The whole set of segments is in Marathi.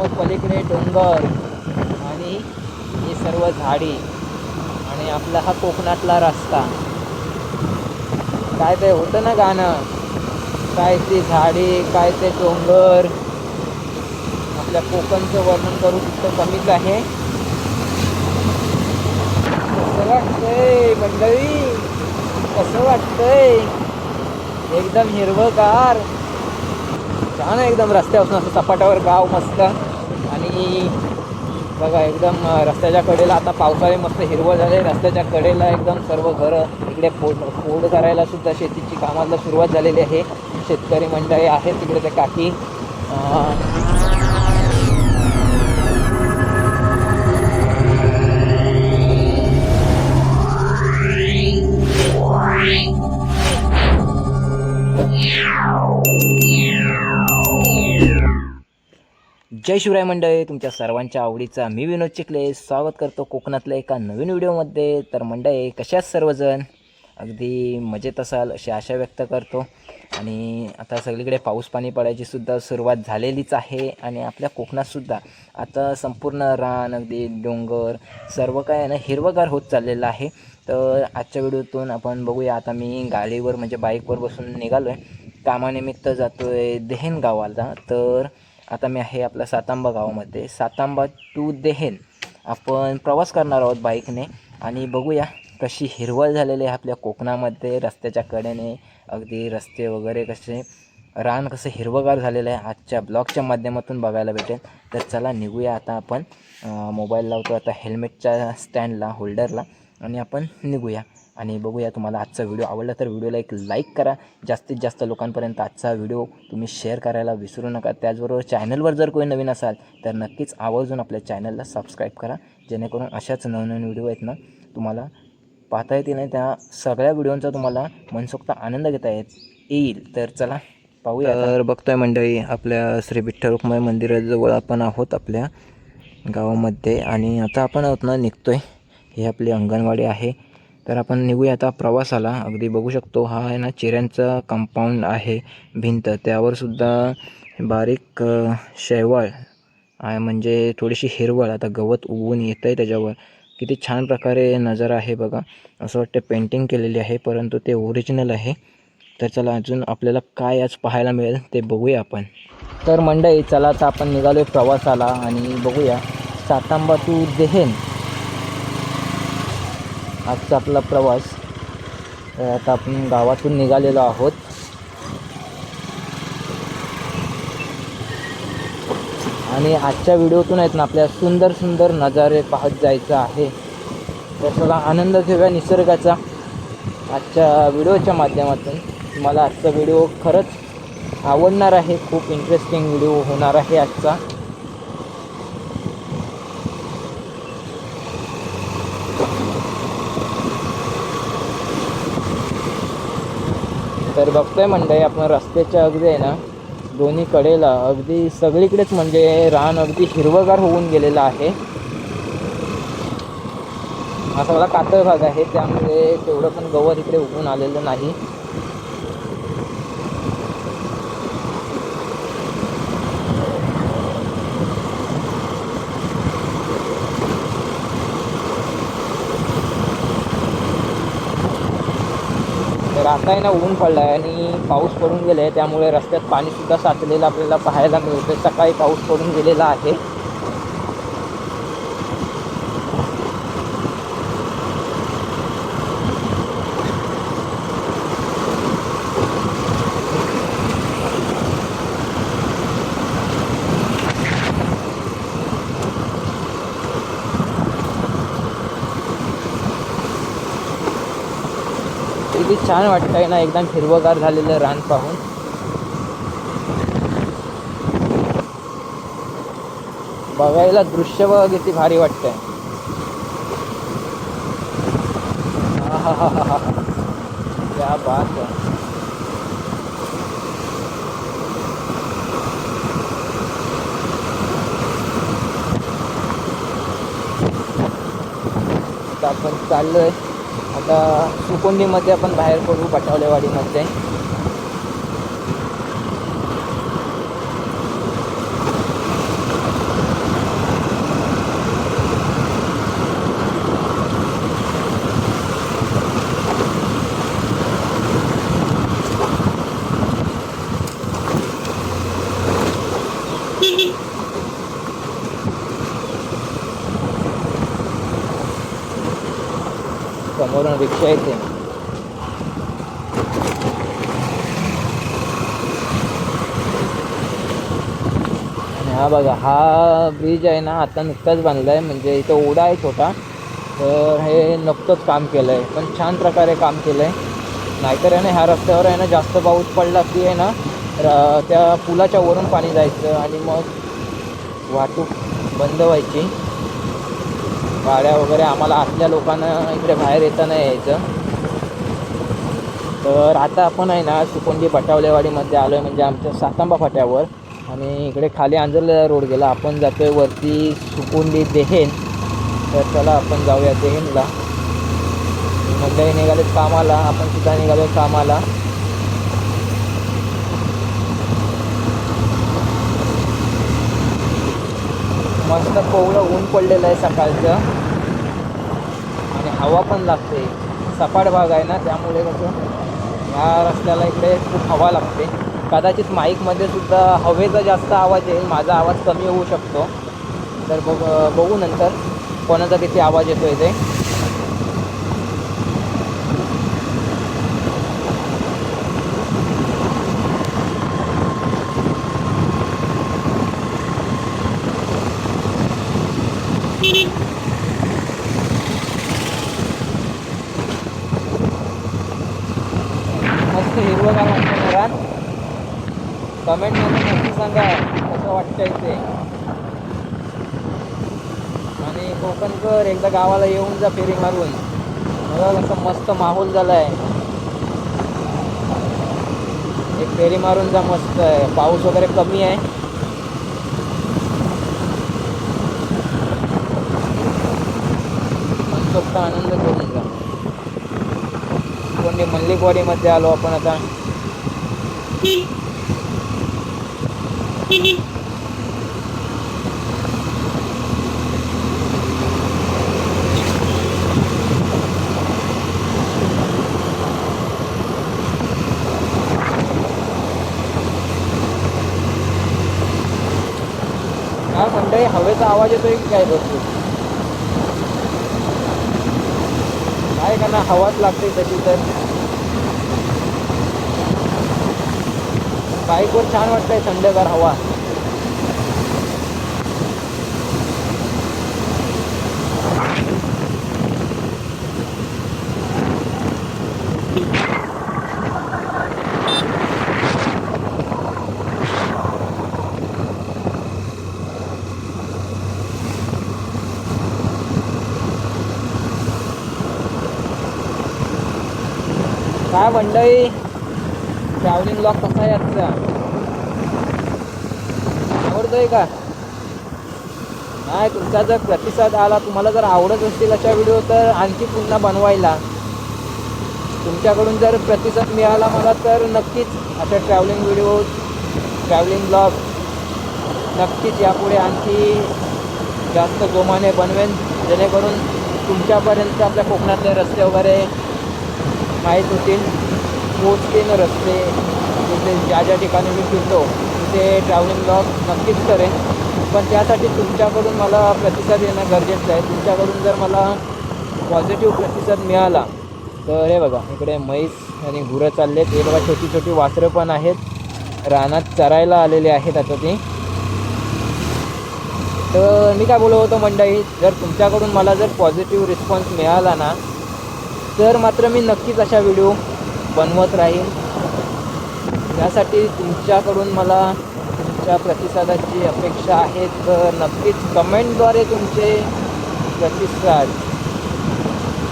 मग पलीकडे डोंगर आणि ही सर्व झाडी आणि आपला हा कोकणातला रस्ता. काय ते होतं ना गाणं? काय ती झाडी काय ते डोंगर? आपल्या कोकणचं वर्णन करू तितकं कमीच आहे. कसं वाटतंय मंडळी? कसं वाटतंय? एकदम हिरवगार. छान एकदम रस्त्यापासून असं सपाटावर गाव मस्त. आणि बघा एकदम रस्त्याच्या कडेला आता पावसाळे मस्त हिरवं झाले रस्त्याच्या कडेला एकदम सर्व घरं इकडे फोड फोड करायला सुद्धा शेतीची कामाला सुरुवात झालेली आहे. शेतकरी मंडळी आहेत तिकडे ते काकी. जय शिवराय मंडळी तुमच्या सर्वांच्या आवडीचा मी विनोद चिखले. स्वागत करतो कोकणातल्या एका नवीन व्हिडिओमध्ये. तर मंडळी कशात सर्वजण? अगदी मजेत असाल अशी आशा व्यक्त करतो. आणि आता सगळीकडे पाऊस पाणी पडायची सुद्धा सुरुवात झालेलीच आहे. आणि आपल्या कोकणातसुद्धा आता संपूर्ण रान अगदी डोंगर सर्व काय आहे ना हिरवगार होत चाललेलं आहे. तर आजच्या व्हिडिओतून आपण बघूया. आता मी गाडीवर म्हणजे बाईकवर बसून निघालो आहे कामानिमित्त जातो आहे देहेन गावाला. तर आता मी आहे आपल्या सातांबा गावामध्ये. सातांबा टू देहेन आपण प्रवास करणार आहोत बाईकने. आणि बघूया कशी हिरवळ झालेली आहे आपल्या कोकणामध्ये रस्त्याच्या कडेने. अगदी रस्ते वगैरे कसे. रान कसं हिरवगार झालेलं आहे. आजच्या ब्लॉगच्या माध्यमातून बघायला भेटेल. तर चला निघूया आता आपण. मोबाईल लावतो आता हेल्मेटच्या स्टँडला होल्डरला आणि आपण निघूया. आणि बघूया तुम्हाला आजचा व्हिडिओ आवडला तर व्हिडिओला एक लाईक करा. जास्तीत जास्त लोकांपर्यंत आजचा व्हिडिओ तुम्ही शेअर करायला विसरू नका. त्याचबरोबर चॅनलवर जर कोणी नवीन असाल तर नक्कीच आवर्जून आपल्या चॅनलला सबस्क्राईब करा. जेणेकरून अशाच नवनवीन व्हिडिओ आहेत ना तुम्हाला पाहता येतील नाही त्या सगळ्या व्हिडिओंचा तुम्हाला मनसोक्त आनंद घेता येत येईल. तर चला पाहूया तर बघतोय मंडळी आपल्या श्री विठ्ठल रुक्माई मंदिराजवळ आपण आहोत आपल्या गावामध्ये. आणि आता आपण आहोत ना निघतोय. हे आपली अंगणवाडी आहे. तर आपण निघूया आता प्रवासाला. अगदी बघू शकतो हा आहे ना चिऱ्यांचा कंपाऊंड आहे भिंत. त्यावर सुद्धा बारीक शेवाळ आहे म्हणजे थोडीशी हिरवळ. आता गवत उगवून येतं आहे त्याच्यावर. किती छान प्रकारे नजारा आहे बघा. असं वाटतं पेंटिंग केलेली आहे परंतु ते ओरिजिनल आहे. तर चला अजून आपल्याला काय आज पाहायला मिळेल ते बघूया आपण. तर मंडळी चला आता आपण निघालो आहे प्रवासाला आणि बघूया. सातांबा टू देहेन. आजचा आपला प्रवास. आता आपण गावातून निघालेलो आहोत. आणि आजच्या व्हिडिओतून आहेत ना आपल्या सुंदर सुंदर नजारे पाहत जायचं आहे. तर आनंद घेऊया निसर्गाचा. आजच्या व्हिडिओच्या माध्यमातून तुम्हाला आजचा व्हिडिओ खरंच आवडणार आहे. खूप इंटरेस्टिंग व्हिडिओ होणार आहे आजचा. तर बघतोय मंडळी आपण रस्त्याच्या अगदी आहे ना दोन्ही कडेला अगदी सगळीकडेच म्हणजे रान अगदी हिरवगार होऊन गेलेलं आहे. असा मला कातळ भाग आहे त्यामुळे तेवढं पण गवत इकडे उगून आलेलं नाही. आता आहे ना ऊन पडलं आहे आणि पाऊस पडून गेले त्यामुळे रस्त्यात पाणीसुद्धा साचलेलं आपल्याला पाहायला मिळतं सकाळी पाऊस पडून गेलेला आहे. किती छान वाटतंय ना एकदम हिरवगार झालेलं रान पाहून. बघायला दृश्य बघा किती भारी वाटतंय. आहाहाहा. क्या बात आहे. आपण चाललोय. आता सुकुंडीमध्ये आपण बाहेर पडू बटावलेवाडीमध्ये समोरून रिक्षा येते आणि हा बघा हा ब्रिज आहे ना आता नुकताच बांधला आहे म्हणजे इथं ओढा आहे छोटा. तर हे नुकतंच काम केलं आहे पण छान प्रकारे काम केलं आहे नाहीतर आहे ना ह्या रस्त्यावर आहे ना जास्त पाऊस पडला की आहे ना त्या पुलाच्या वरून पाणी जायचं आणि मग वाहतूक बंद व्हायची. गाड्या वगैरे आम्हाला आतल्या लोकांना इकडे बाहेर येता नाही यायचं. तर आता आपण आहे ना सुकोंडी बटावलेवाडीमध्ये आलो आहे म्हणजे आमच्या सातांबा फाट्यावर. आणि इकडे खाली आंजरला रोड गेला. आपण जातो आहे वरती सुकोंडी देहेन. तर चला आपण जाऊया देहेनला. मंडळी निघालेत कामाला. आपण सुद्धा निघालो कामाला. मस्त कोवळं ऊन पडलेलं आहे सकाळचं. आणि हवा पण लागते. सपाट भाग आहे ना त्यामुळे कसं या रस्त्याला इकडे खूप हवा लागते. कदाचित माईकमध्ये सुद्धा हवेचा जास्त आवाज येईल माझा आवाज कमी होऊ शकतो. तर बघ बघू नंतर कोणाचा किती आवाज येतो आहे ते मस्त हिरवगार वाटतं घरात कमेंटमध्ये नक्की सांगा कसं वाटतंय इथे आणि कोकणकर एकदा गावाला येऊन जा फेरी मारून. बघा कसं मस्त माहोल झाला आहे एक फेरी मारून जा मस्त आहे. पाऊस वगैरे कमी आहे. मनसोक्त आनंद करून जा. म्हणजे कोणी मल्लिकवाडीमध्ये आलो आपण आता. काय मंडळी हवेचा आवाज येतोय की काय भरपूर काय का ना हवाच लागते तशी तर. बाईकवर छान वाटतंय थंडगार हवा. काय मंडळी? ट्रॅव्हलिंग ब्लॉग कसा आहे आजचा? आवडतोय का? नाही तुमचा जर प्रतिसाद आला तुम्हाला जर आवडत असतील अशा व्हिडिओ तर आणखी पुन्हा बनवायला. तुमच्याकडून जर प्रतिसाद मिळाला मला तर नक्कीच अशा ट्रॅव्हलिंग व्हिडिओ ट्रॅव्हलिंग ब्लॉग नक्कीच यापुढे आणखी जास्त जोमाने बनवेन. जेणेकरून तुमच्यापर्यंत आपल्या कोकणातले रस्ते वगैरे माहीत होतील. पोचतील रस्ते तिथे ज्या ज्या ठिकाणी मी फिरतो तिथे ट्रॅव्हलिंग ब्लॉग नक्कीच करेन. पण त्यासाठी तुमच्याकडून मला प्रतिसाद येणं गरजेचं आहे. तुमच्याकडून जर मला पॉझिटिव्ह प्रतिसाद मिळाला तर हे बघा इकडे म्हैस आणि गुरं चालले हे बघा छोटी छोटी वासरं पण आहेत. रानात चरायला आलेले आहेत आता ते. तर मी काय बोलत होतो मंडळी जर तुमच्याकडून मला जर पॉझिटिव्ह रिस्पॉन्स मिळाला ना तर मात्र मी नक्कीच अशा व्हिडिओ बनवत राहील. यासाठी तुमच्याकडून मला तुमच्या प्रतिसादाची अपेक्षा आहे तर नक्कीच कमेंटद्वारे तुमचे प्रतिसाद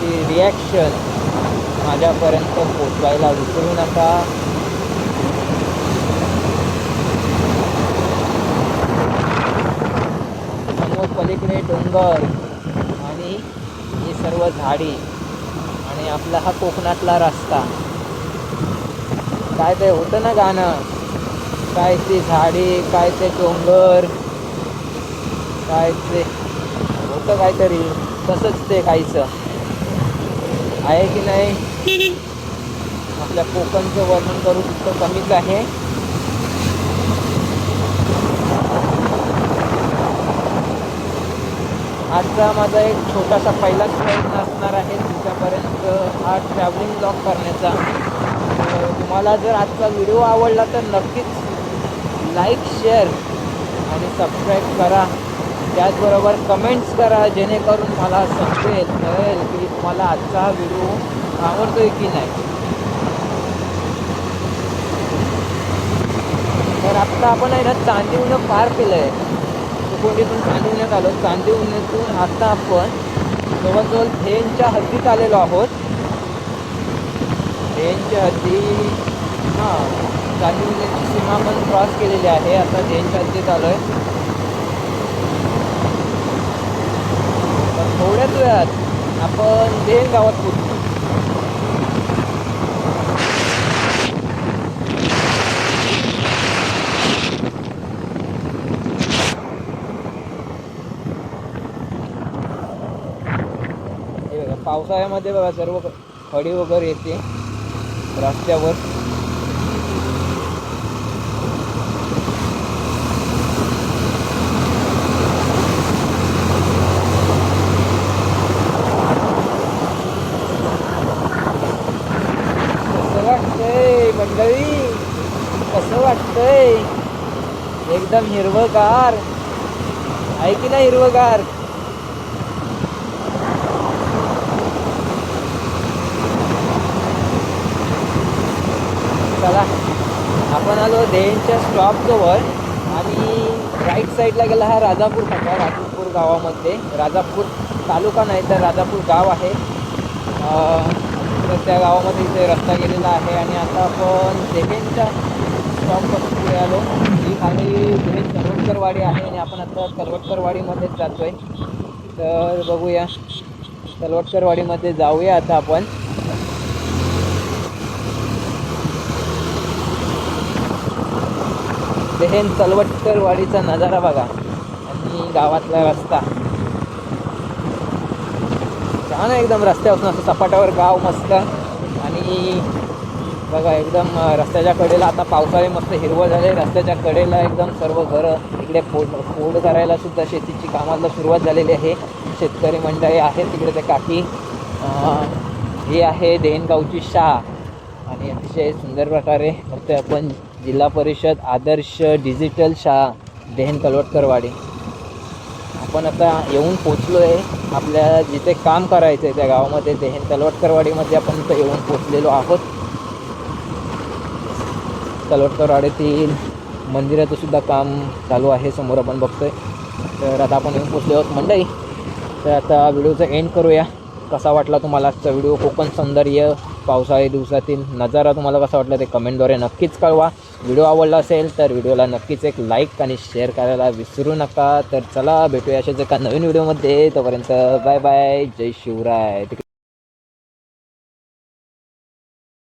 ती रिॲक्शन माझ्यापर्यंत पोचवायला विसरू नका. समोर पलीकडे डोंगर आणि ही सर्व झाडी आणि आपला हा कोकणातला रस्ता. काय ते होतं ना गाणं? काय ती झाडी काय ते डोंगर काय ते होतं काहीतरी. तसंच ते काहीचं आहे की नाही? आपल्या कोकणचं वर्णन करू तितकं कमीच आहे. आजचा माझा एक छोटासा पहिलाच प्रयत्न असणार आहे तुमच्यापर्यंत हा ट्रॅव्हलिंग ब्लॉग करण्याचा. तुम्हाला जर आजचा व्हिडिओ आवडला तर नक्कीच लाईक शेअर आणि सबस्क्राईब करा. त्याचबरोबर कमेंट्स करा जेणेकरून मला समजेल कळेल की तुम्हाला आजचा हा व्हिडिओ आवडतोय की नाही. तर आत्ता आपण आहे ना चांदिवनं पार केलं आहे कोणीतून चांदिवण्यात आलो. चांदिवण्यातून आता आपण जवळजवळ थेनच्या हद्दीत आलेलो आहोत. धेनच्या हद्दी हां चांदिवण्याची सीमा पण क्रॉस केलेली आहे. आता धेनच्या हद्दीत आलो आहे तर थोड्याच वेळात आपण धेन गावात पोचतो पावसाळ्यामध्ये बघा सर्व खडी वगैरे येते. रस्त्यावर. कसं वाटतंय मंडळी? कसं वाटतंय? एकदम हिरवगार. आहे की हिरवगार चला आपण आलो देहच्या स्टॉपजवळ आणि राईट साईडला गेला हा राजापूर फाटा राजापूर गावामध्ये. राजापूर तालुका नाही तर राजापूर गाव आहे. तर त्या गावामध्ये इथे रस्ता गेलेला आहे आणि आता आपण देहेंच्या स्टॉपपासून पुढे आलो. ही खाली पुढे करवटकरवाडी आहे आणि आपण आता करवटकरवाडीमध्येच जातो आहे तर बघूया. करवटकरवाडीमध्ये जाऊया आता आपण. देहेन तलवटकर वाडीचा नजारा बघा. आणि गावातला रस्ता. छान आहे एकदम रस्त्यापासून असं सपाटावर गाव मस्त. आणि बघा एकदम रस्त्याच्या कडेला आता पावसाळे मस्त हिरवं झाले रस्त्याच्या कडेला एकदम सर्व घरं इकडे फोड फोड करायला सुद्धा शेतीची कामाला सुरुवात झालेली आहे. शेतकरी मंडळी आहेत तिकडे ते काकी. हे ही आहे देहनगावची शाळा. आणि अतिशय सुंदर प्रकारे फक्त आपण जिल्हा परिषद आदर्श डिजिटल शाळा देहन कलवटकरवाडी. आपण आता येऊन पोचलो आहे आपल्या जिथे काम करायचं आहे त्या गावामध्ये देहन तलवटकरवाडीमध्ये आपण इथं येऊन पोचलेलो आहोत. तलवटकरवाडीतील मंदिराचं सुद्धा काम चालू आहे समोर आपण बघतोय. तर आता आपण येऊन पोचलो आहोत मंडई. तर आता व्हिडिओचा एंड करूया. कसा वाटला तुम्हाला आजचा व्हिडिओ? कोकण सौंदर्य पावसाळी दिवसातील नजारा तुम्हाला कसा वाटला ते कमेंटद्वारे नक्कीच कळवा. व्हिडिओ आवडला असेल तर व्हिडिओला नक्कीच एक लाईक आणि शेअर करायला विसरू नका. तर चला भेटूया अशाच एका नवीन व्हिडिओमध्ये. तोपर्यंत बाय बाय जय शिवराय.